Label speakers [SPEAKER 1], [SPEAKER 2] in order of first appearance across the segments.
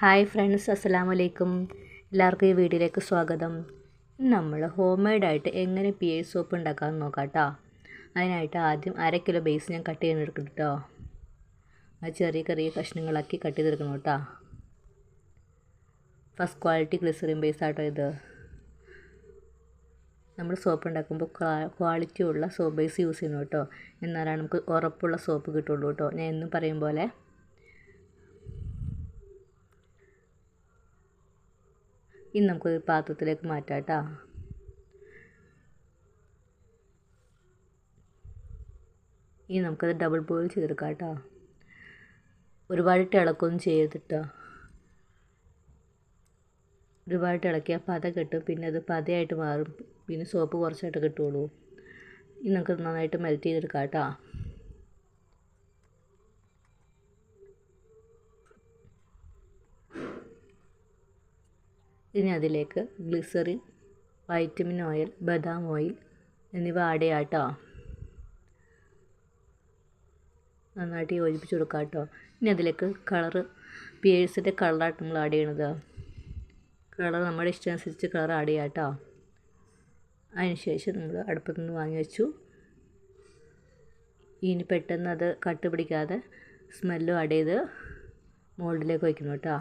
[SPEAKER 1] Hi friends അസ്സലാമു അലൈക്കും എല്ലാവർക്കും ഈ വീഡിയോയിലേക്ക് സ്വാഗതം. നമ്മൾ ഹോം മെയ്ഡായിട്ട് എങ്ങനെ പി ഐ സോപ്പ് ഉണ്ടാക്കാമെന്ന് നോക്കാം കേട്ടോ അതിനായിട്ട് ആദ്യം അര കിലോ ബേസ് ഞാൻ കട്ട് ചെയ്തെടുക്കണം കേട്ടോ അത് ചെറിയ ചെറിയ കഷ്ണങ്ങളാക്കി കട്ട് ചെയ്തെടുക്കണം കേട്ടോ. ഫസ്റ്റ് ക്വാളിറ്റി ഗ്ലിസറിൻ ബേസ് ആട്ടോ ഇത്. നമ്മൾ സോപ്പ് ഉണ്ടാക്കുമ്പോൾ ക്വാളിറ്റി ഉള്ള സോപ്പ് ബേസ് യൂസ് ചെയ്യണം കേട്ടോ. എന്നാലാണ് നമുക്ക് ഉറപ്പുള്ള സോപ്പ് കിട്ടുള്ളൂ കേട്ടോ. ഞാൻ എന്നും പറയും പോലെ ഇനി നമുക്കൊരു പാത്രത്തിലേക്ക് മാറ്റാം കേട്ടോ ഇനി നമുക്കത് ഡബിൾ ബോയിൽ ചെയ്തെടുക്കാം കേട്ടോ ഒരുപാട് ഇളക്കൊന്നും ചെയ്തിട്ടോ ഒരുപാട് ഇളക്കിയാൽ പത കിട്ടും പിന്നെ അത് പതയായിട്ട് മാറും പിന്നെ സോപ്പ് കുറച്ചായിട്ട് കിട്ടുള്ളൂ ഇനി നമുക്ക് നന്നായിട്ട് മെൽറ്റ് ചെയ്തെടുക്കാം കേട്ടോ ഇനി അതിലേക്ക് ഗ്ലിസറിൻ വൈറ്റമിൻ ഓയിൽ ബദാം ഓയിൽ എന്നിവ ആഡ് ചെയ്യാം കേട്ടോ നന്നായിട്ട് യോജിപ്പിച്ച് കൊടുക്കാം കേട്ടോ ഇനി അതിലേക്ക് കളറ് പിയേഴ്സിന്റെ കളറായിട്ട് നമ്മൾ ആഡ് ചെയ്യണത്. കളർ നമ്മുടെ ഇഷ്ടമനുസരിച്ച് കളർ ആഡ് ചെയ്യാം കേട്ടോ അതിനുശേഷം നമ്മൾ അടുപ്പത്തു നിന്ന് വാങ്ങി വെച്ചു. ഇനി പെട്ടെന്ന് അത് കട്ട് പിടിക്കാതെ സ്മെല്ലും ആഡ് ചെയ്ത് മോൾഡിലേക്ക് വയ്ക്കണം കേട്ടോ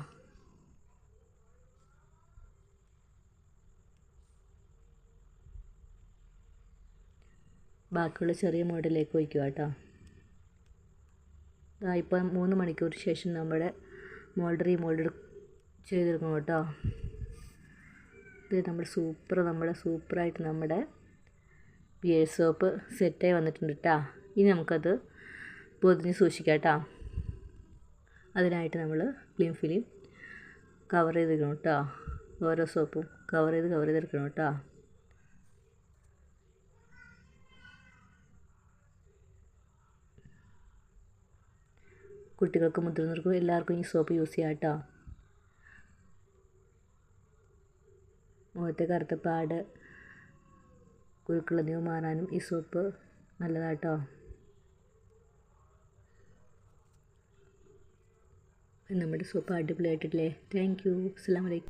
[SPEAKER 1] ബാക്കിയുള്ള ചെറിയ മോഡിലേക്ക് വയ്ക്കുക കേട്ടോ. ഇപ്പം മൂന്ന് മണിക്കൂർ ശേഷം നമ്മുടെ മോൾഡ് റീമോൾഡ് ചെയ്തിരുന്നു കേട്ടോ. ഇത് നമ്മുടെ സൂപ്പർ നമ്മുടെ സൂപ്പറായിട്ട് നമ്മുടെ ബിയർ സോപ്പ് സെറ്റായി വന്നിട്ടുണ്ട് കേട്ടോ. ഇനി നമുക്കത് പൊതിഞ്ഞ് സൂക്ഷിക്കാം കേട്ടോ. അതിനായിട്ട് നമ്മൾ ക്ലീൻ ഫിലിം കവർ ചെയ്തിരിക്കണം കേട്ടോ. ഓരോ സോപ്പും കവർ ചെയ്ത് കവർ ചെയ്തെടുക്കണം കേട്ടോ. കുട്ടികൾക്കും മുതിർന്നവർക്കും എല്ലാവർക്കും ഈ സോപ്പ് യൂസ് ചെയ്യാം കേട്ടോ. മുഖത്തെ കറുത്ത പാട് കുരുക്കളെന്നിവ മാറാനും ഈ സോപ്പ് നല്ലതാട്ടോ നമ്മുടെ സോപ്പ് അടിപൊളിയായിട്ടില്ലേ? താങ്ക് യു അസ്സാം വലൈക്കും